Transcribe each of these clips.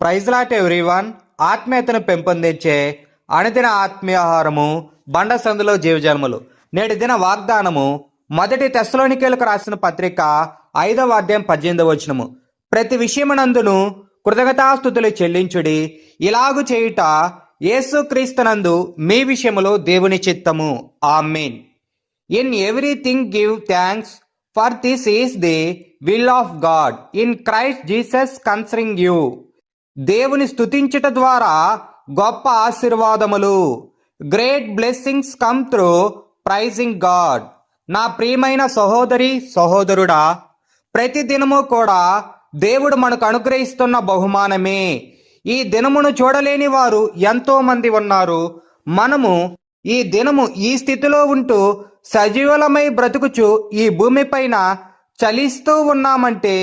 ప్రైజ్లాట్ everyone. ఆత్మీయతను పెంపొందించే అణిదిన ఆత్మీయాహారము బండ సందులో జీవజన్మలు. నేటి దిన వాగ్దానము మొదటి తెస్సలోనికేలకు రాసిన పత్రిక ఐదవ అధ్యాయం పద్దెనిమిదవ వచనము. ప్రతి విషయమునందును కృతజ్ఞతాస్థుతులు చెల్లించుడి. ఇలాగు చేయుట యేసుక్రీస్తునందు మీ విషయములో దేవుని చిత్తము. Amen. In everything give thanks for this is the will of God in Christ Jesus concerning you దేవుని స్థుతించుట ద్వారా గొప్ప ఆశీర్వాదములు. Great blessings come through praising God నా ప్రియమైన సహోదరి సహోదరుడా ప్రతి దినము కూడా దేవుడు మనకు అనుగ్రహిస్తున్న బహుమానమే. ఈ దినమును చూడలేని వారు ఎంతో మంది ఉన్నారు. మనము ఈ దినము ఈ స్థితిలో ఉంటూ సజీవలమై బ్రతుకుచు ఈ భూమిపైన చలిస్తూ ఉన్నామంటే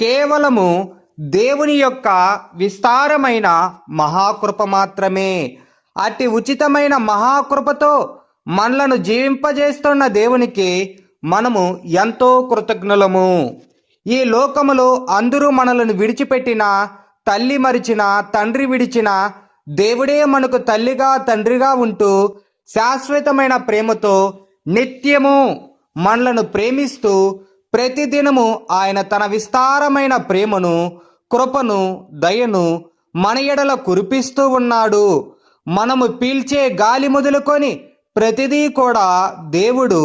కేవలము దేవుని యొక్క విస్తారమైన మహాకృప మాత్రమే. అతి ఉచితమైన మహాకృపతో మనలను జీవింపజేస్తున్న దేవునికి మనము ఎంతో కృతజ్ఞులము. ఈ లోకములో అందరూ మనలను విడిచిపెట్టిన తల్లి మరిచిన తండ్రి విడిచిన దేవుడే మనకు తల్లిగా తండ్రిగా ఉంటూ శాశ్వతమైన ప్రేమతో నిత్యము మనలను ప్రేమిస్తూ ప్రతిదినము ఆయన తన విస్తారమైన ప్రేమను కృపను దయను మన ఎడల కురిపిస్తూ ఉన్నాడు. మనము పీల్చే గాలి మొదలుకొని ప్రతిదీ కూడా దేవుడు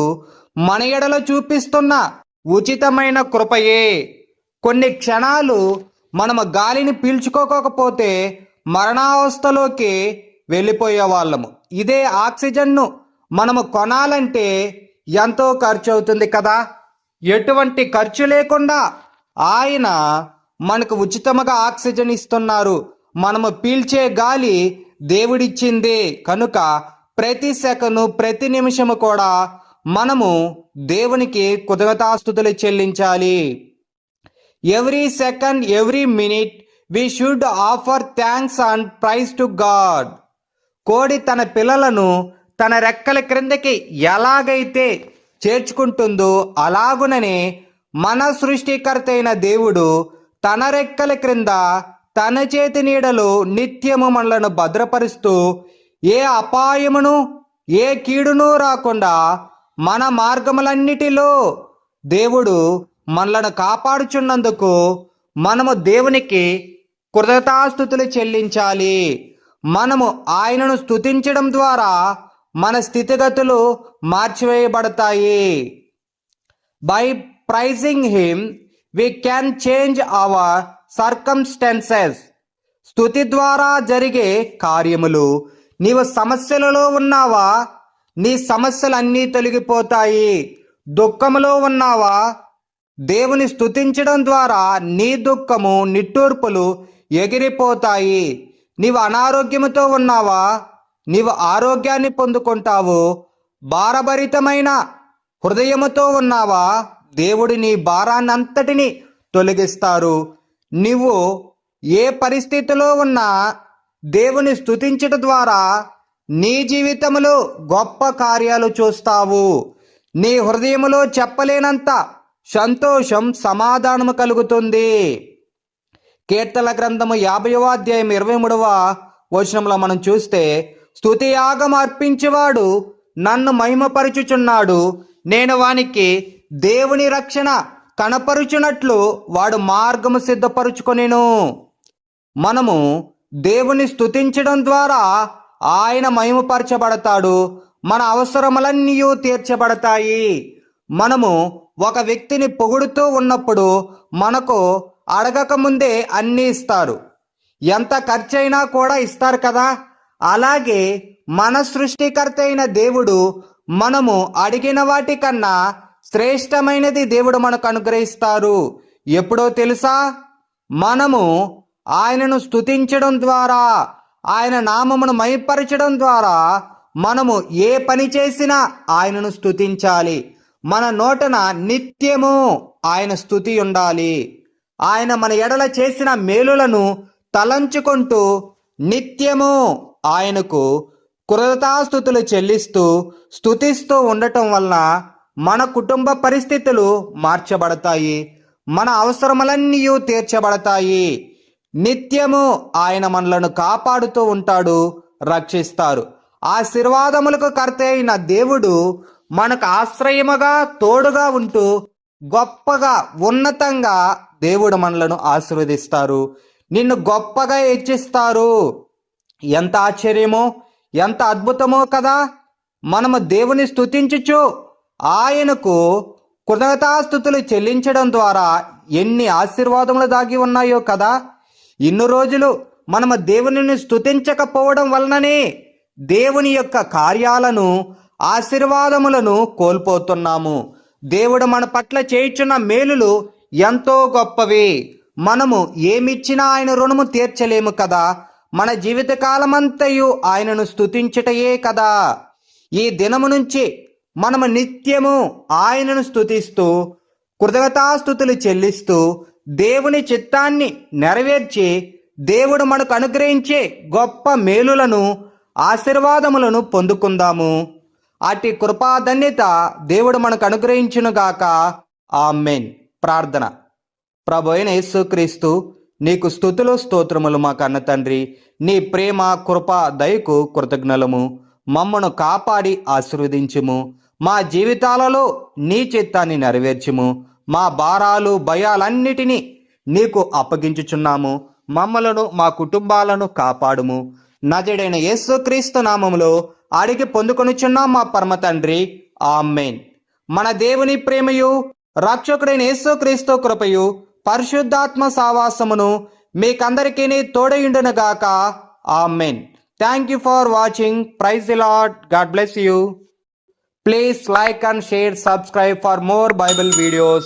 మన ఎడల చూపిస్తున్న ఉచితమైన కృపయే. కొన్ని క్షణాలు మనము గాలిని పీల్చుకోకపోతే మరణావస్థలోకి వెళ్ళిపోయే వాళ్ళము ఇదే ఆక్సిజన్ను మనము కొనాలంటే ఎంతో ఖర్చు అవుతుంది కదా. ఎటువంటి ఖర్చు లేకుండా ఆయన మనకు ఉచితముగా ఆక్సిజన్ ఇస్తున్నారు. మనము పీల్చే గాలి దేవుడిచ్చిందే. కనుక ప్రతి సెకను ప్రతి నిమిషము కూడా మనము దేవునికి కృతజ్ఞతాస్థుతులు చెల్లించాలి. Every second every minute we should offer thanks and praise to God. కోడి తన పిల్లలను తన రెక్కల క్రిందకి ఎలాగైతే చేర్చుకుంటుందో అలాగుననే మన సృష్టికర్త అయిన దేవుడు తన రెక్కల క్రింద తన చేతి నీడలు నిత్యము మనలను భద్రపరుస్తూ ఏ అపాయమును ఏ కీడును రాకుండా మన మార్గములన్నిటిలో దేవుడు మనలను కాపాడుచున్నందుకు మనము దేవునికి కృతజ్ఞతాస్థుతులు చెల్లించాలి. మనము ఆయనను స్తుతించడం ద్వారా మన స్థితిగతులు మార్చివేయబడతాయి. By praising him we can change our circumstances స్థుతి ద్వారా జరిగే కార్యములు. నీవు సమస్యలలో ఉన్నావా? నీ సమస్యలన్నీ తొలగిపోతాయి. దుఃఖములో ఉన్నావా? దేవుని స్థుతించడం ద్వారా నీ దుఃఖము నిట్టూర్పులు ఎగిరిపోతాయి. నీవు అనారోగ్యముతో ఉన్నావా? నీవు ఆరోగ్యాన్ని పొందుకుంటావు. భారభరితమైన హృదయముతో ఉన్నావా? దేవుడి నీ భారాన్నంతటిని తొలగిస్తారు. నీవు ఏ పరిస్థితిలో ఉన్నా దేవుని స్థుతించడం ద్వారా నీ జీవితంలో గొప్ప కార్యాలు చూస్తావు. నీ హృదయములో చెప్పలేనంత సంతోషం సమాధానము కలుగుతుంది. కీర్తన గ్రంథము యాభైవ అధ్యాయం ఇరవై మూడవ వచనంలో మనం చూస్తే స్థుతియాగం అర్పించేవాడు నన్ను మహిమపరుచుచున్నాడు. నేను వానికి దేవుని రక్షణ కనపరుచునట్లు వాడు మార్గము సిద్ధపరుచుకొనేను. మనము దేవుని స్థుతించడం ద్వారా ఆయన మహిమపరచబడతాడు. మన అవసరములన్నీ తీర్చబడతాయి. మనము ఒక వ్యక్తిని పొగుడుతూ ఉన్నప్పుడు మనకు అడగక ముందే అన్నీ ఇస్తారు. ఎంత ఖర్చైనా కూడా ఇస్తారు కదా? అలాగే మన సృష్టికర్త అయిన దేవుడు మనము అడిగిన వాటికన్నా శ్రేష్టమైనది దేవుడు మనకు అనుగ్రహిస్తారు. ఎప్పుడో తెలుసా? మనము ఆయనను స్థుతించడం ద్వారా ఆయన నామమును మైపరచడం ద్వారా మనము ఏ పని చేసినా ఆయనను స్థుతించాలి మన నోటన నిత్యము ఆయన స్థుతి ఉండాలి. ఆయన మన ఎడల చేసిన మేలులను తలంచుకుంటూ నిత్యము ఆయనకు కృతజ్ఞతాస్థుతులు చెల్లిస్తూ స్థుతిస్తూ ఉండటం వల్ల మన కుటుంబ పరిస్థితులు మార్చబడతాయి. మన అవసరములన్నీ తీర్చబడతాయి. నిత్యము ఆయన మనలను కాపాడుతూ ఉంటాడు రక్షిస్తారు. ఆశీర్వాదములకు కర్త అయిన దేవుడు మనకు ఆశ్రయముగా తోడుగా ఉంటూ గొప్పగా ఉన్నతంగా దేవుడు మనలను ఆశీర్వదిస్తారు. నిన్ను గొప్పగా హెచ్చిస్తారు. ఎంత ఆశ్చర్యమో ఎంత అద్భుతమో కదా! మనము దేవుని స్తుతించుచు ఆయనకు కృతజ్ఞతాస్థుతులు చెల్లించడం ద్వారా ఎన్ని ఆశీర్వాదములు దాగి ఉన్నాయో కదా. ఇన్ని రోజులు మనము దేవునిని స్థుతించకపోవడం వలననే దేవుని యొక్క కార్యాలను ఆశీర్వాదములను కోల్పోతున్నాము. దేవుడు మన పట్ల చేయుచున్న మేలులు ఎంతో గొప్పవి. మనము ఏమిచ్చినా ఆయన రుణము తీర్చలేము కదా. మన జీవితకాలమంతయు ఆయనను స్థుతించటయే కదా. ఈ దినము నుంచి మనము నిత్యము ఆయనను స్థుతిస్తూ కృతజ్ఞతాస్థుతులు చెల్లిస్తూ దేవుని చిత్తాన్ని నెరవేర్చి దేవుడు మనకు అనుగ్రహించే గొప్ప మేలులను ఆశీర్వాదములను పొందుకుందాము. అటు కృపాధన్యత దేవుడు మనకు అనుగ్రహించునుగాక మెయిన్ ప్రార్థన. ప్రభు అయిన యేసుక్రీస్తు నీకు స్థుతులు స్తోత్రములు మా కన్న తండ్రి. నీ ప్రేమ కృప దయకు కృతజ్ఞలము. మమ్మను కాపాడి ఆశీర్వదించుము. మా జీవితాలలో నీ చిత్తాన్ని నెరవేర్చుము. మా భారాలు భయాలన్నిటినీ నీకు అప్పగించుచున్నాము. మమ్మలను మా కుటుంబాలను కాపాడుము. నజడైన యేసుక్రీస్తు నామములో అడిగి పొందుకొనుచున్నాం మా పరమ తండ్రి ఆమెన్. మన దేవుని ప్రేమయు రక్షకుడైన యేసుక్రీస్తు కృపయు పరిశుద్ధాత్మ సావాసమును మీకందరికీ తోడయుండునుగాక. Amen. Thank you for watching praise lord God bless you Please like and share subscribe for more Bible videos.